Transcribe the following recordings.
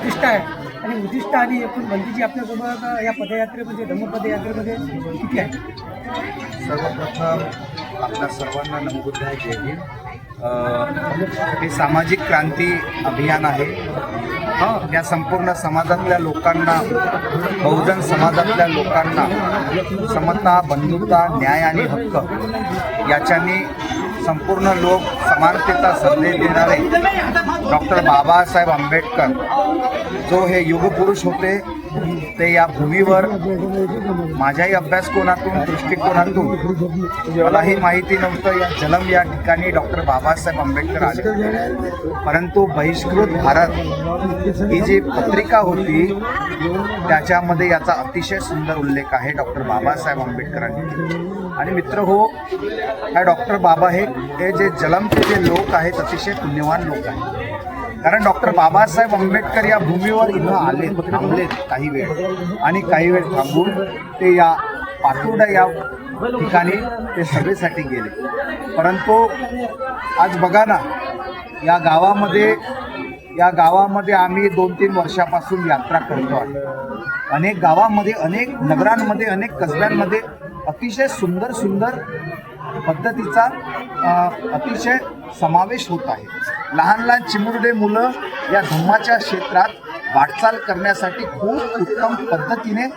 उद्दिष्ट आहे. आणि उद्दिष्ट आणि एकूण बंदीची आपल्यासोबत या पदयात्रेमध्ये धम्मपदयात्रेमध्ये किती आहे? सर्वप्रथम आपल्या सर्वांना नमबुद्धाय आहे जे हे सामाजिक क्रांती अभियान आहे. या संपूर्ण समाजातल्या लोकांना बहुजन समाजातल्या लोकांना समता बंधुता न्याय आणि हक्क याच्याने संपूर्ण लोक समानतेचा संदेश देणारे डॉक्टर बाबासाहेब आंबेडकर जो हे युगपुरुष होते ते या भूमीवर माझ्याही अभ्यासकोनातून दृष्टिकोनातून? मलाही माहिती नव्हतं. या जलम या ठिकाणी डॉक्टर बाबासाहेब आंबेडकर आले. परंतु बहिष्कृत भारत ही जी पत्रिका होती त्याच्यामध्ये याचा अतिशय सुंदर उल्लेख आहे डॉक्टर बाबासाहेब आंबेडकरांनी. आणि मित्र हो ह्या डॉक्टर बाबा हे हे जे जलमचे जे लोक आहेत अतिशय पुण्यवान लोक आहेत. कारण डॉक्टर बाबासाहेब आंबेडकर या भूमीवर इथं आले थांबलेत काही वेळ. आणि काही वेळ थांबून ते या पातुर्डा या ठिकाणी ते सभेसाठी गेले. परंतु आज बघा ना या गावामध्ये या गावामध्ये आम्ही दोन तीन वर्षापासून यात्रा करतो आहे. अनेक गावामध्ये अनेक नगरांमध्ये अनेक कसब्यांमध्ये अतिशय सुंदर सुंदर पद्धतीचा अतिशय समावेश होत आहे. लहान लहान चिमुरडे मुलं या धम्माच्या क्षेत्रात वाटचाल करण्यासाठी खूप उत्तम पद्धतीने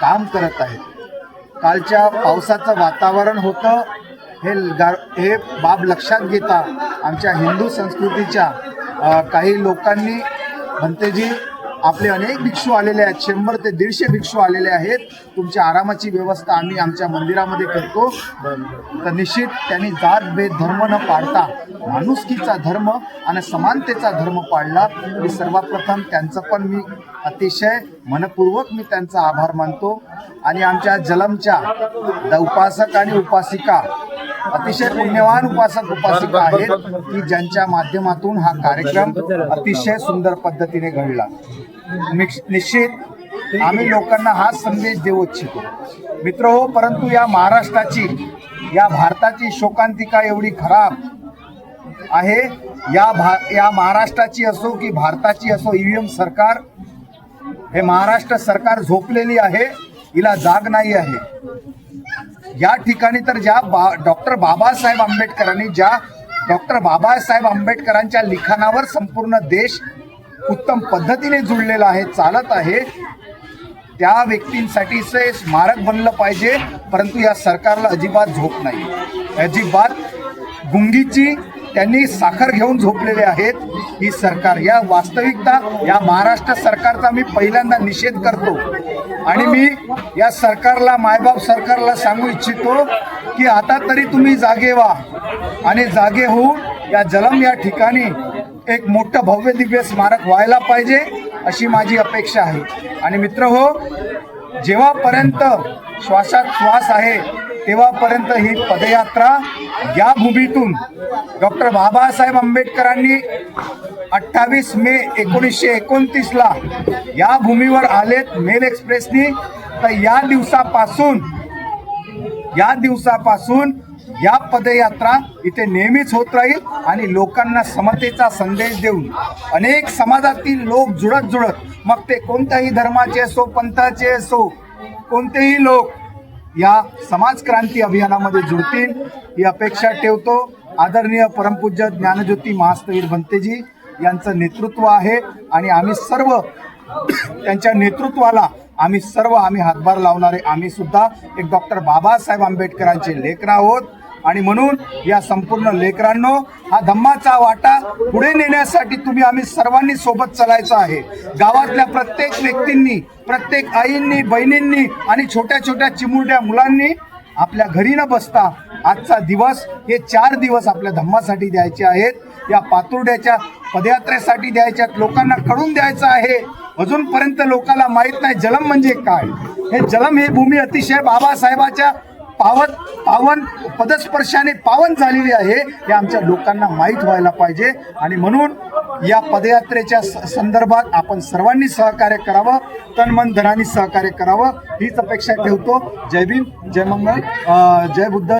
काम करत आहेत. कालच्या पावसाचं वातावरण होतं. हे गा हे बाब लक्षात घेता आमच्या हिंदू संस्कृतीच्या काही लोकांनी म्हणतेजी आपले अनेक भिक्षू आलेले आहेत. शंभर ते दीडशे भिक्षू आलेले आहेत. तुमच्या आरामाची व्यवस्था आम्ही आमच्या मंदिरामध्ये करतो. तर निश्चित त्यांनी जात भेद धर्म न पाळता माणुसकीचा धर्म आणि समानतेचा धर्म पाळला मी सर्वप्रथम त्यांचं पण मी अतिशय मनपूर्वक मी त्यांचा आभार मानतो. आणि आमच्या जलमच्या उपासक आणि उपासिका अतिशय पुण्यवान उपासक उपासिका आहेत की ज्यांच्या माध्यमातून हा कार्यक्रम अतिशय सुंदर पद्धतीने घडला. निश्चित आम्ही लोकांना हा संदेश देऊ इच्छितो. मित्र हो परंतु या महाराष्ट्राची या भारताची शोकांतिका एवढी खराब आहे. या भा या महाराष्ट्राची असो की भारताची असो ईव्हीएम सरकार हे महाराष्ट्र सरकार झोपलेली आहे हिला जाग नाही आहे. या ठिकाणी तर ज्या बा डॉक्टर बाबासाहेब आंबेडकरांनी ज्या डॉक्टर बाबासाहेब आंबेडकरांच्या लिखाणावर संपूर्ण देश उत्तम पद्धतीने जुळलेलं आहे चालत आहे. त्या व्यक्तींसाठी स्मारक बनलं पाहिजे परंतु या सरकारला अजिबात झोप नाही. अजिबात गुंगीची त्यांनी साखर घेऊन झोपलेले आहेत. ही सरकार या वास्तविकता या महाराष्ट्र सरकारचा मी पहिल्यांदा निषेध करतो. आणि मी या सरकारला मायबाप सरकारला सांगू इच्छितो की आता तरी तुम्ही जागे व्हा. आणि जागे होऊन या जलम या ठिकाणी एक मोठं भव्य दिव्य स्मारक व्हायला पाहिजे अशी माझी अपेक्षा आहे. आणि मित्र हो जेव्हापर्यंत श्वासात श्वास आहे तेव्हापर्यंत ही पदयात्रा या भूमीतून डॉक्टर बाबासाहेब आंबेडकरांनी अठ्ठावीस मे एकोणीसशे एकोणतीसला या भूमीवर आलेत मेल एक्सप्रेसनी. तर या दिवसापासून या दिवसापासून या पदयात्रा इथे नेहमीच होत राहील आणि लोकांना समतेचा संदेश देऊन अनेक समाजातील लोक जुळत जुळत मग ते कोणत्याही धर्माचे असो पंथाचे असो कोणतेही लोक या समाज क्रांती अभियानामध्ये जुळतील ही अपेक्षा ठेवतो. आदरणीय परमपूज्य ज्ञानज्योती महास्तवीर भंतेजी यांचं नेतृत्व आहे आणि आम्ही सर्व त्यांच्या नेतृत्वाला आम्ही सर्व आम्ही हातभार लावणारे आम्ही सुद्धा एक डॉक्टर बाबासाहेब आंबेडकरांचे लेकर आहोत. आणि म्हणून या संपूर्ण लेकरांनो हा धम्माचा वाटा पुढे नेण्यासाठी तुम्ही आम्ही सर्वांनी सोबत चलायचं आहे. गावातल्या प्रत्येक व्यक्तींनी प्रत्येक आईंनी बहिणींनी आणि छोट्या छोट्या चिमुरड्या मुलांनी आपल्या घरी न बसता आजचा दिवस हे चार दिवस आपल्या धम्मासाठी द्यायचे आहेत. या पातुर्ड्याच्या पदयात्रेसाठी द्यायच्या लोकांना कळून द्यायचं आहे. अजूनपर्यंत लोकांना माहीत नाही जलम म्हणजे काय. हे जलम ही भूमी अतिशय बाबासाहेबाच्या पावन पावन पदस्पर्शाने पावन झालेली आहे हे आमच्या लोकांना माहीत व्हायला पाहिजे. आणि म्हणून या पदयात्रेच्या संदर्भात आपण सर्वांनी सहकार्य करावं तन मन धनाने सहकार्य करावं हीच अपेक्षा ठेवतो. जय भीम जय मंगल जय बुद्ध.